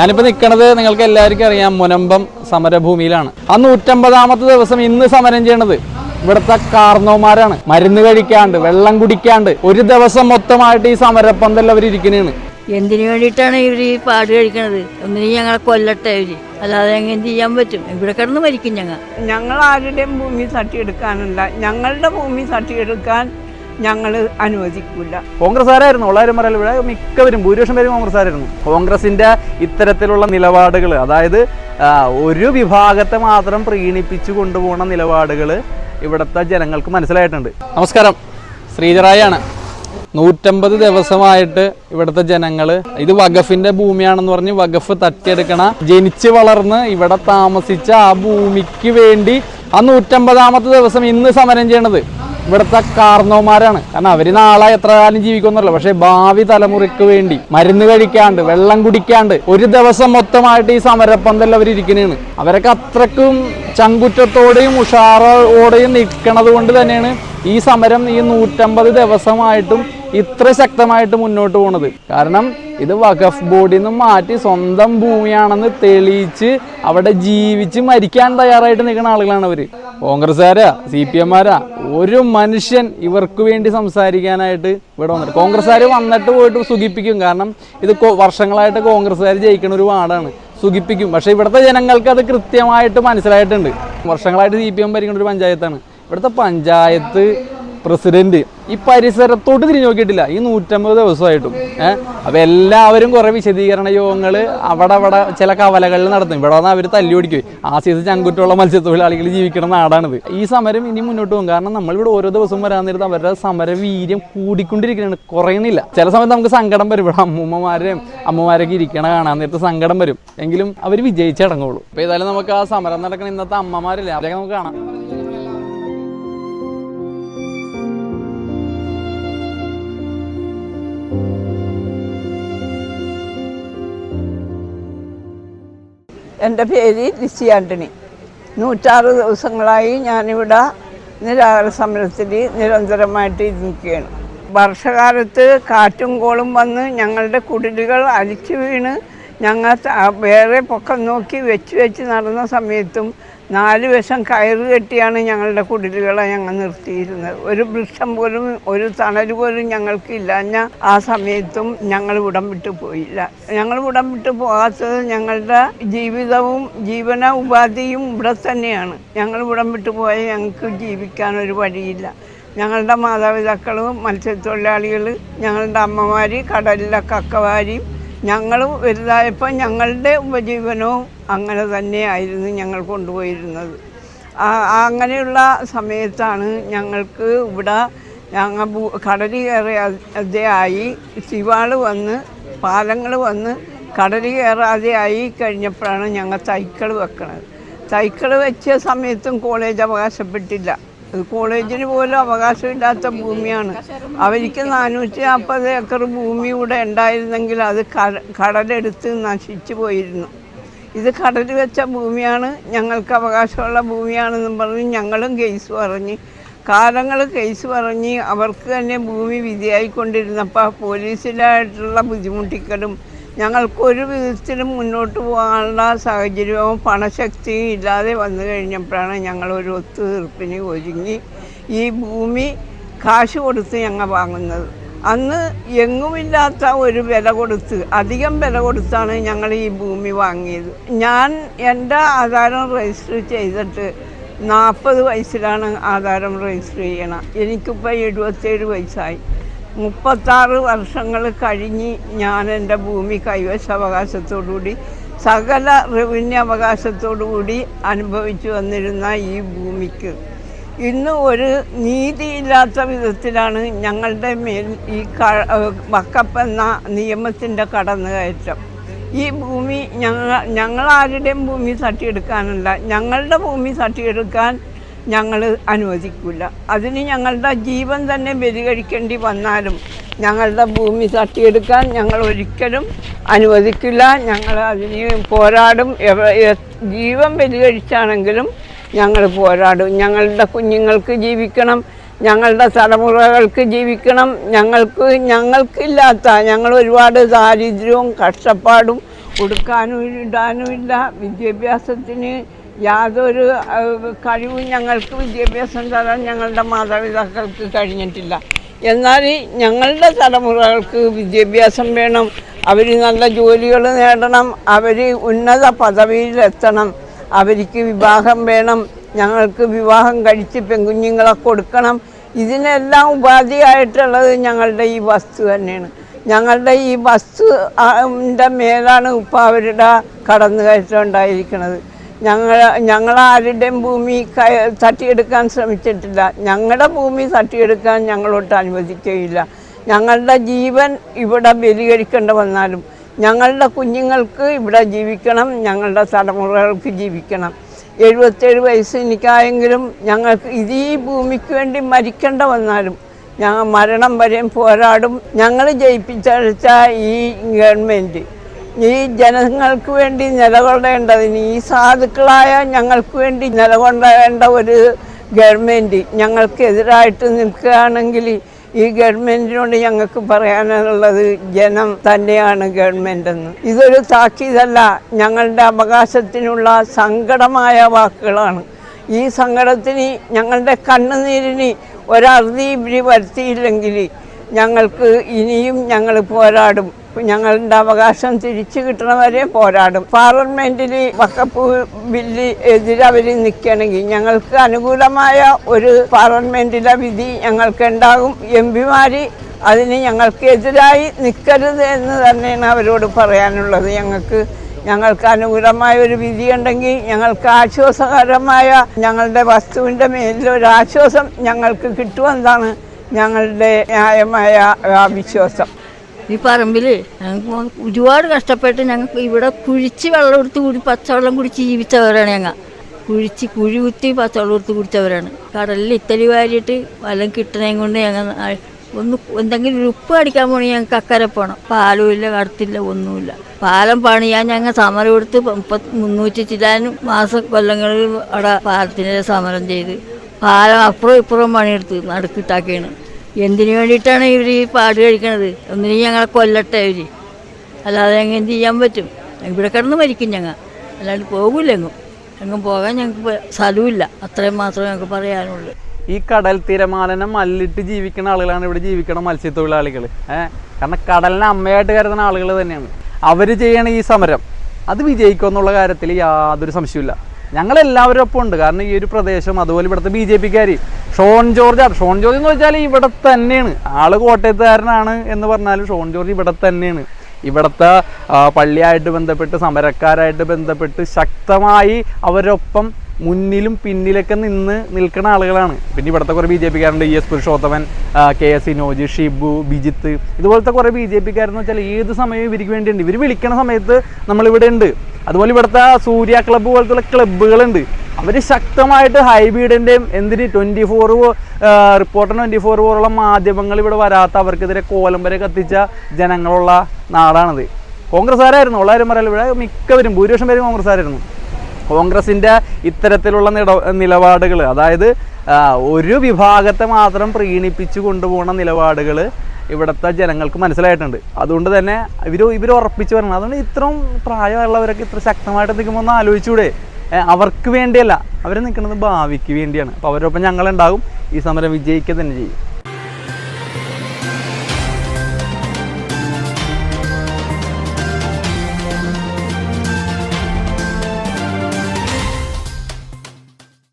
ഞാനിപ്പോൾ നിൽക്കുന്നത് നിങ്ങൾക്ക് എല്ലാവർക്കും അറിയാം മുനമ്പം സമരഭൂമിയിലാണ്. ആ നൂറ്റമ്പതാമത്തെ ദിവസം ഇന്ന് സമരം ചെയ്യണത് ഇവിടുത്തെ കാർന്നോമാരാണ്. മരുന്ന് കഴിക്കാണ്ട് വെള്ളം കുടിക്കാണ്ട് ഒരു ദിവസം മൊത്തമായിട്ട് ഈ സമരപ്പന്തൽ അവർ എന്തിനു വേണ്ടിയിട്ടാണ് ഇവർ ഈ പാട് കഴിക്കണത്? ഒന്നിനും ഞങ്ങളെ കൊല്ലട്ടെ ഇവർ. അല്ലാതെ എങ്ങനെ ചെയ്യാൻ പറ്റും? ഇവിടെ കിടന്ന് മരിക്കും ഞങ്ങൾ ഞങ്ങൾ ആരുടെയും ഭൂമി തട്ടിയെടുക്കാനല്ല. ഞങ്ങളുടെ ഭൂമി തട്ടിയെടുക്കാൻ ഞങ്ങൾ അനുവദിക്കില്ല കോൺഗ്രസ്സുകാരായിരുന്നു. ഉള്ളവരും പറയാൻ ഇവിടെ മിക്കവരും ഭൂരിപക്ഷം പേരും ആയിരുന്നു കോൺഗ്രസിന്റെ ഇത്തരത്തിലുള്ള നിലപാടുകൾ അതായത് ഒരു വിഭാഗത്തെ മാത്രം പ്രീണിപ്പിച്ചു കൊണ്ടുപോകുന്ന നിലപാടുകൾ ഇവിടുത്തെ ജനങ്ങൾക്ക് മനസ്സിലായിട്ടുണ്ട്. നമസ്കാരം. ശ്രീജറായാണ്. നൂറ്റമ്പത് ദിവസമായിട്ട് ഇവിടുത്തെ ജനങ്ങൾ ഇത് വഖഫിന്റെ ഭൂമിയാണെന്ന് പറഞ്ഞ് വഖഫ് തട്ടിയെടുക്കണ ജനിച്ച് വളർന്ന് ഇവിടെ താമസിച്ച ആ ഭൂമിക്ക് വേണ്ടി ആ നൂറ്റമ്പതാമത്തെ ദിവസം ഇന്ന് സമരം ചെയ്യണത് ഇവിടുത്തെ കാർന്നോമാരാണ്. കാരണം അവർ നാളെ എത്ര കാലം ജീവിക്കുമെന്നല്ല പക്ഷേ ഭാവി തലമുറയ്ക്ക് വേണ്ടി മരുന്ന് കഴിക്കാണ്ട് വെള്ളം കുടിക്കാണ്ട് ഒരു ദിവസം മൊത്തമായിട്ട് ഈ സമരപ്പന്തൽ അവർ ഇരിക്കുന്നതാണ് അവരൊക്കെ അത്രക്കും ചങ്കുറ്റത്തോടെയും ഉഷാറോടെയും നിൽക്കണത് കൊണ്ട് തന്നെയാണ് ഈ സമരം ഈ നൂറ്റമ്പത് ദിവസമായിട്ടും ഇത്ര ശക്തമായിട്ട് മുന്നോട്ട് പോണത്. കാരണം ഇത് വഖഫ് ബോർഡിൽ നിന്ന് മാറ്റി സ്വന്തം ഭൂമിയാണെന്ന് തെളിയിച്ച് അവിടെ ജീവിച്ച് മരിക്കാൻ തയ്യാറായിട്ട് നിൽക്കുന്ന ആളുകളാണ് അവർ കോൺഗ്രസ്സുകാരാ സി പി എമ്മാരാ ഒരു മനുഷ്യൻ ഇവർക്ക് വേണ്ടി സംസാരിക്കാനായിട്ട് ഇവിടെ വന്നിട്ട്. കോൺഗ്രസ്സുകാർ വന്നിട്ട് പോയിട്ട് സുഖിപ്പിക്കും. കാരണം ഇത് വർഷങ്ങളായിട്ട് കോൺഗ്രസ്സുകാർ ജയിക്കുന്ന ഒരു വാർഡാണ് സുഖിപ്പിക്കും. പക്ഷേ ഇവിടുത്തെ ജനങ്ങൾക്ക് അത് കൃത്യമായിട്ട് മനസ്സിലായിട്ടുണ്ട്. വർഷങ്ങളായിട്ട് സി പി എം ഭരിക്കുന്ന ഒരു പഞ്ചായത്താണ്. ഇവിടുത്തെ പഞ്ചായത്ത് പ്രസിഡന്റ് ഈ പരിസരത്തോട്ട് തിരിഞ്ഞു നോക്കിയിട്ടില്ല. ഈ നൂറ്റമ്പത് ദിവസമായിട്ടും. ഏഹ് അപ്പൊ എല്ലാവരും കുറെ വിശദീകരണ യോഗങ്ങൾ അവിടെ അവിടെ ചില കവലകളിൽ നടത്തും. ഇവിടെ വന്ന് അവർ തല്ലി ഓടിക്കും. സീസൺ ചങ്കുറ്റുള്ള മത്സ്യത്തൊഴിലാളികൾ ജീവിക്കുന്ന നാടാണിത്. ഈ സമരം ഇനി മുന്നോട്ട് പോകും. കാരണം നമ്മളിവിടെ ഓരോ ദിവസവും വരാൻ നേരത്ത് അവരുടെ സമര വീര്യം കൂടിക്കൊണ്ടിരിക്കുകയാണ്. കുറയുന്നില്ല. ചില സമയത്ത് നമുക്ക് സങ്കടം വരും. ഇവിടെ അമ്മൂമ്മമാരെയും അമ്മമാരൊക്കെ ഇരിക്കണ കാണാൻ നേരത്ത് സങ്കടം വരും. എങ്കിലും അവർ വിജയിച്ചടങ്ങുള്ളൂ. അപ്പൊ ഏതായാലും നമുക്ക് ആ സമരം നടക്കുന്ന ഇന്നത്തെ അമ്മമാരില്ല? അവരെയൊക്കെ നമുക്ക് കാണാം. എന്റെ പേര് ലിസി ആന്റണി നൂറ്റാറ് ദിവസങ്ങളായി ഞാനിവിടെ നിരാഹാര സമരത്തിൽ നിരന്തരമായിട്ട് ഇരിക്കുകയാണ്. വർഷകാലത്ത് കാറ്റും കോളും വന്ന് ഞങ്ങളുടെ കുടിലുകൾ അലിച്ചു വീണ് ഞങ്ങൾ വേറെ പൊക്കം നോക്കി വെച്ച് വെച്ച് നടന്ന സമയത്തും നാല് വശം കയറ് കെട്ടിയാണ് ഞങ്ങളുടെ കുടിലുകളെ ഞങ്ങൾ നിർത്തിയിരുന്നത്. ഒരു വൃക്ഷം പോലും ഒരു തണൽ പോലും ഞങ്ങൾക്ക് ഇല്ലാഞ്ഞ ആ സമയത്തും ഞങ്ങൾ ഇവിടം വിട്ടു പോയില്ല. ഞങ്ങൾ ഇവിടം വിട്ടു പോകാത്തത് ഞങ്ങളുടെ ജീവിതവും ജീവന ഉപാധിയും ഇവിടെ തന്നെയാണ്. ഞങ്ങൾ ഇവിടം വിട്ടു പോയാൽ ഞങ്ങൾക്ക് ജീവിക്കാൻ ഒരു വഴിയില്ല. ഞങ്ങളുടെ മാതാപിതാക്കളും മത്സ്യത്തൊഴിലാളികൾ ഞങ്ങളുടെ അമ്മമാർ കടലിലെ കക്കവാരിയും ഞങ്ങൾ വലുതായപ്പോൾ ഞങ്ങളുടെ ഉപജീവനവും അങ്ങനെ തന്നെയായിരുന്നു ഞങ്ങൾ കൊണ്ടുപോയിരുന്നത്. അങ്ങനെയുള്ള സമയത്താണ് ഞങ്ങൾക്ക് ഇവിടെ ഞങ്ങൾ കടൽ കയറാതെ ആയി ശിവാൾ വന്ന് പാലങ്ങൾ വന്ന് കടൽ കയറാതെ ആയി കഴിഞ്ഞപ്പോഴാണ് ഞങ്ങൾ തൈക്കൾ വെക്കണത്. തൈക്കൾ വെച്ച സമയത്തും കോളേജ് അവകാശപ്പെട്ടില്ല. കോളേജിന് പോലും അവകാശമില്ലാത്ത ഭൂമിയാണ്. അവർക്ക് നാനൂറ്റി നാൽപ്പത് ഏക്കർ ഭൂമി ഇവിടെ ഉണ്ടായിരുന്നെങ്കിൽ അത് കട- കടലെടുത്ത് നശിച്ചു പോയിരുന്നു. ഇത് കടൽ വെച്ച ഭൂമിയാണ് ഞങ്ങൾക്ക് അവകാശമുള്ള ഭൂമിയാണെന്നും പറഞ്ഞ് ഞങ്ങളും കേസ് പറഞ്ഞ് കാലങ്ങൾ കേസ് പറഞ്ഞ് അവർക്ക് തന്നെ ഭൂമി വിധിയായിക്കൊണ്ടിരുന്നപ്പോൾ പോലീസിലായിട്ടുള്ള ബുദ്ധിമുട്ടിക്കലും ഞങ്ങൾക്ക് ഒരു വിധത്തിലും മുന്നോട്ട് പോകാനുള്ള സാഹചര്യവും പണശക്തിയും ഇല്ലാതെ വന്നു കഴിഞ്ഞപ്പോഴാണ് ഞങ്ങൾ ഒരു ഒത്തുതീർപ്പിന് ഒരുങ്ങി ഈ ഭൂമി കാശ് കൊടുത്ത് ഞങ്ങൾ വാങ്ങുന്നത്. അന്ന് എങ്ങുമില്ലാത്ത ഒരു വില കൊടുത്ത് അധികം വില കൊടുത്താണ് ഞങ്ങൾ ഈ ഭൂമി വാങ്ങിയത്. ഞാൻ എന്റെ ആധാരം രജിസ്റ്റർ ചെയ്തിട്ട് നാൽപ്പത് വയസ്സിലാണ് ആധാരം രജിസ്റ്റർ ചെയ്യണം. എനിക്കിപ്പോൾ എഴുപത്തേഴ് വയസ്സായി. മുപ്പത്താറ് വർഷങ്ങൾ കഴിഞ്ഞ് ഞാൻ എന്റെ ഭൂമി കൈവശാവകാശത്തോടുകൂടി സകല റവന്യൂ അവകാശത്തോടുകൂടി അനുഭവിച്ചു വന്നിരുന്ന ഈ ഭൂമിക്ക്. ഇന്ന് ഒരു നീതിയില്ലാത്ത വിധത്തിലാണ് ഞങ്ങളുടെ മേൽ ഈ വക്കപ്പ് എന്ന നിയമത്തിന്റെ കടന്നുകയറ്റം. ഈ ഭൂമി ഞങ്ങൾ ഞങ്ങളാരുടെയും ഭൂമി തട്ടിയെടുക്കാനല്ല ഞങ്ങളുടെ ഭൂമി തട്ടിയെടുക്കാൻ ഞങ്ങൾ അനുവദിക്കില്ല അതിന് ഞങ്ങളുടെ ജീവൻ തന്നെ ബലികഴിക്കേണ്ടി വന്നാലും ഞങ്ങളുടെ ഭൂമി തട്ടിയെടുക്കാൻ ഞങ്ങൾ ഒരിക്കലും അനുവദിക്കില്ല. ഞങ്ങൾ അതിന് പോരാടും. ജീവൻ ബലികഴിച്ചാണെങ്കിലും ഞങ്ങൾ പോരാടും. ഞങ്ങളുടെ കുഞ്ഞുങ്ങൾക്ക് ജീവിക്കണം. ഞങ്ങളുടെ തലമുറകൾക്ക് ജീവിക്കണം. ഞങ്ങൾക്ക് ഞങ്ങൾക്കില്ലാത്ത ഞങ്ങൾ ഒരുപാട് ദാരിദ്ര്യവും കഷ്ടപ്പാടും കൊടുക്കാനും ഇടാനും ഇല്ല. വിദ്യാഭ്യാസത്തിന് യാതൊരു കഴിവും ഞങ്ങൾക്ക് വിദ്യാഭ്യാസം തരാൻ ഞങ്ങളുടെ മാതാപിതാക്കൾക്ക് കഴിഞ്ഞിട്ടില്ല. എന്നാൽ ഞങ്ങളുടെ തലമുറകൾക്ക് വിദ്യാഭ്യാസം വേണം. അവർ നല്ല ജോലികൾ നേടണം. അവർ ഉന്നത പദവിയിലെത്തണം അവർക്ക് വിവാഹം വേണം. ഞങ്ങൾക്ക് വിവാഹം കഴിച്ച് പെൺകുഞ്ഞുങ്ങളെ കൊടുക്കണം. ഇതിനെല്ലാം ഉപാധിയായിട്ടുള്ളത് ഞങ്ങളുടെ ഈ വസ്തു തന്നെയാണ്. ഞങ്ങളുടെ ഈ വസ്തു ന്റെ മേലാണ് ഇപ്പോൾ അവരുടെ കടന്നുകയറ്റം ഉണ്ടായിരിക്കുന്നത്. ഞങ്ങൾ ഞങ്ങളാരുടെയും ഭൂമി തട്ടിയെടുക്കാൻ ശ്രമിച്ചിട്ടില്ല. ഞങ്ങളുടെ ഭൂമി തട്ടിയെടുക്കാൻ ഞങ്ങളോട്ട് അനുവദിക്കുകയില്ല. ഞങ്ങളുടെ ജീവൻ ഇവിടെ ബലികഴിക്കേണ്ട വന്നാലും ഞങ്ങളുടെ കുഞ്ഞുങ്ങൾക്ക് ഇവിടെ ജീവിക്കണം ഞങ്ങളുടെ തലമുറകൾക്ക് ജീവിക്കണം. എഴുപത്തേഴ് വയസ്സ് എനിക്കായെങ്കിലും ഞങ്ങൾക്ക് ഇത് ഈ ഭൂമിക്ക് വേണ്ടി മരിക്കേണ്ട വന്നാലും ഞങ്ങൾ മരണം വരെയും പോരാടും. ഞങ്ങൾ ജയിപ്പിച്ചടിച്ച ഈ ഗവൺമെന്റ് ഈ ജനങ്ങൾക്ക് വേണ്ടി നിലകൊള്ളേണ്ടതിന് ഈ സാധുക്കളായ ഞങ്ങൾക്ക് വേണ്ടി നിലകൊള്ളേണ്ട ഒരു ഗവൺമെന്റ് ഞങ്ങൾക്കെതിരായിട്ട് നിൽക്കുകയാണെങ്കിൽ ഈ ഗവൺമെന്റിനോട് ഞങ്ങൾക്ക് പറയാനുള്ളത് ജനം തന്നെയാണ് ഗവൺമെന്റെന്ന് ഇതൊരു താക്കീതല്ല ഞങ്ങളുടെ അവകാശത്തിനുള്ള സങ്കടമായ വാക്കുകളാണ്. ഈ സങ്കടത്തിന് ഞങ്ങളുടെ കണ്ണുനീരിന് ഒരറുതി ഇവർ വരുത്തിയില്ലെങ്കിൽ ഞങ്ങൾക്ക് ഇനിയും ഞങ്ങൾ പോരാടും. ഞങ്ങളുടെ അവകാശം തിരിച്ചു കിട്ടണവരെ പോരാടും. പാർലമെന്റിൽ വക്കപ്പ് ബില്ല് എതിരെ അവർ നിൽക്കണമെങ്കിൽ ഞങ്ങൾക്ക് അനുകൂലമായ ഒരു പാർലമെന്റിലെ വിധി ഞങ്ങൾക്ക് ഉണ്ടാകും. എം പിമാർ അതിന് ഞങ്ങൾക്ക് എതിരായി നിൽക്കരുത് എന്ന് തന്നെയാണ് അവരോട് പറയാനുള്ളത്. ഞങ്ങൾക്ക് ഞങ്ങൾക്ക് അനുകൂലമായ ഒരു വിധി ഉണ്ടെങ്കിൽ ഞങ്ങൾക്ക് ആശ്വാസകരമായ ഞങ്ങളുടെ വസ്തുവിന്റെ മേലിൽ ഒരു ആശ്വാസം ഞങ്ങൾക്ക് കിട്ടുമെന്നാണ് ഞങ്ങളുടെ ന്യായമായ വിശ്വാസം. ഈ പറമ്പിൽ ഞങ്ങൾക്ക് ഒരുപാട് കഷ്ടപ്പെട്ട് ഞങ്ങൾക്ക് ഇവിടെ കുഴിച്ച് വെള്ളം എടുത്ത് കൂടി പച്ചവെള്ളം കുടിച്ച് ജീവിച്ചവരാണ് ഞങ്ങൾ കുഴിച്ച് കുഴി കുത്തി പച്ചവെള്ളം എടുത്ത് കുടിച്ചവരാണ്. കടലിൽ ഇത്തലി വാരിയിട്ട് വല്ലതും കിട്ടണേ കൊണ്ട് ഞങ്ങൾ ഒന്ന് എന്തെങ്കിലും ഉപ്പ് അടിക്കാൻ പോകണമെങ്കിൽ ഞങ്ങൾക്ക് അക്കരെ പോകണം പാലുമില്ല കടത്തില്ല ഒന്നുമില്ല. പാലം പണിയാൻ ഞങ്ങൾ സമരം എടുത്ത് മുപ്പത് മുന്നൂറ്റി ചില്ലാനും മാസം കൊല്ലങ്ങളിൽ അവിടെ പാലത്തിന്റെ സമരം ചെയ്ത് പാലം അപ്പുറം ഇപ്പുറം പണിയെടുത്ത് നടുക്കിട്ടാക്കിയാണ് എന്തിനു വേണ്ടിയിട്ടാണ് ഇവർ ഈ പാട് കഴിക്കണത്? ഒന്നിനും ഞങ്ങളെ കൊല്ലട്ടെ ഇവർ അല്ലാതെ എങ്ങനെ ചെയ്യാൻ പറ്റും? ഇവിടെ കിടന്ന് മരിക്കും ഞങ്ങൾ അല്ലാണ്ട് പോകില്ല എങ്ങും. എങ്ങും പോകാൻ ഞങ്ങൾക്ക് സ്ഥലമില്ല അത്രയും മാത്രമേ ഞങ്ങൾക്ക് പറയാനുള്ളൂ. ഈ കടൽ തിരമാലനം മല്ലിട്ട് ജീവിക്കുന്ന ആളുകളാണ് ഇവിടെ ജീവിക്കുന്ന മത്സ്യത്തൊഴിലാളികൾ ഏഹ് കാരണം കടലിനെ അമ്മയായിട്ട് കരുതുന്ന ആളുകൾ തന്നെയാണ്. അവർ ചെയ്യണ ഈ സമരം അത് വിജയിക്കുമെന്നുള്ള കാര്യത്തിൽ യാതൊരു സംശയമില്ല ഞങ്ങളെല്ലാവരും ഒപ്പം ഉണ്ട്. കാരണം ഈ ഒരു പ്രദേശം അതുപോലെ ഇവിടുത്തെ ബി ജെ പിക്കാർ ഷോൺ ജോർജ് ആണ്. ഷോൺ ജോർജ് എന്ന് വെച്ചാൽ ഇവിടെ തന്നെയാണ്. ആൾ കോട്ടയത്തുകാരനാണ് എന്ന് പറഞ്ഞാലും ഷോൺ ജോർജ് ഇവിടെ തന്നെയാണ്. ഇവിടുത്തെ പള്ളിയായിട്ട് ബന്ധപ്പെട്ട് സമരക്കാരായിട്ട് ബന്ധപ്പെട്ട് ശക്തമായി അവരൊപ്പം മുന്നിലും പിന്നിലൊക്കെ നിന്ന് നിൽക്കുന്ന ആളുകളാണ്. പിന്നെ ഇവിടുത്തെ കുറേ B J പിക്കാരുണ്ട്. E S Purushothaman K S Sinoj Shibu Bijith. ഇതുപോലത്തെ കുറേ ബി ജെ പിക്കാരെന്ന് വെച്ചാൽ ഏത് സമയവും ഇവർക്ക് വേണ്ടിയുണ്ട്. ഇവർ വിളിക്കണ സമയത്ത് നമ്മളിവിടെ ഉണ്ട്. അതുപോലെ ഇവിടുത്തെ സൂര്യ ക്ലബ്ബ് പോലത്തുള്ള ക്ലബ്ബുകളുണ്ട് അവർ ശക്തമായിട്ട് ഹൈബീഡിന്റെയും എന്തിന് twenty four reporter twenty four പോലുള്ള മാധ്യമങ്ങൾ ഇവിടെ വരാത്ത അവർക്കെതിരെ കോലം വരെ കത്തിച്ച ജനങ്ങളുള്ള നാടാണിത്. കോൺഗ്രസ്സുകാരായിരുന്നു ഉള്ള കാര്യം പറയാലോ ഇവിടെ മിക്കവരും ഭൂരിപക്ഷം പേരും കോൺഗ്രസ്സുകാരായിരുന്നു. കോൺഗ്രസിന്റെ ഇത്തരത്തിലുള്ള നിലപാടുകൾ അതായത് ഒരു വിഭാഗത്തെ മാത്രം പ്രീണിപ്പിച്ചു കൊണ്ടുപോകുന്ന നിലപാടുകൾ ഇവിടുത്തെ ജനങ്ങൾക്ക് മനസ്സിലായിട്ടുണ്ട്. അതുകൊണ്ട് തന്നെ ഇവർ ഇവർ ഉറപ്പിച്ച് വരണം അതുകൊണ്ട് ഇത്രയും പ്രായമുള്ളവരൊക്കെ ഇത്ര ശക്തമായിട്ട് നിൽക്കുമ്പോൾ ഒന്ന് ആലോചിച്ചൂടെ. അവർക്ക് വേണ്ടിയല്ല അവർ നിൽക്കുന്നത് ഭാവിക്ക് വേണ്ടിയാണ്. അപ്പോൾ അവരൊപ്പം ഞങ്ങളുണ്ടാകും. ഈ സമരം വിജയിക്കുക തന്നെ ചെയ്യും.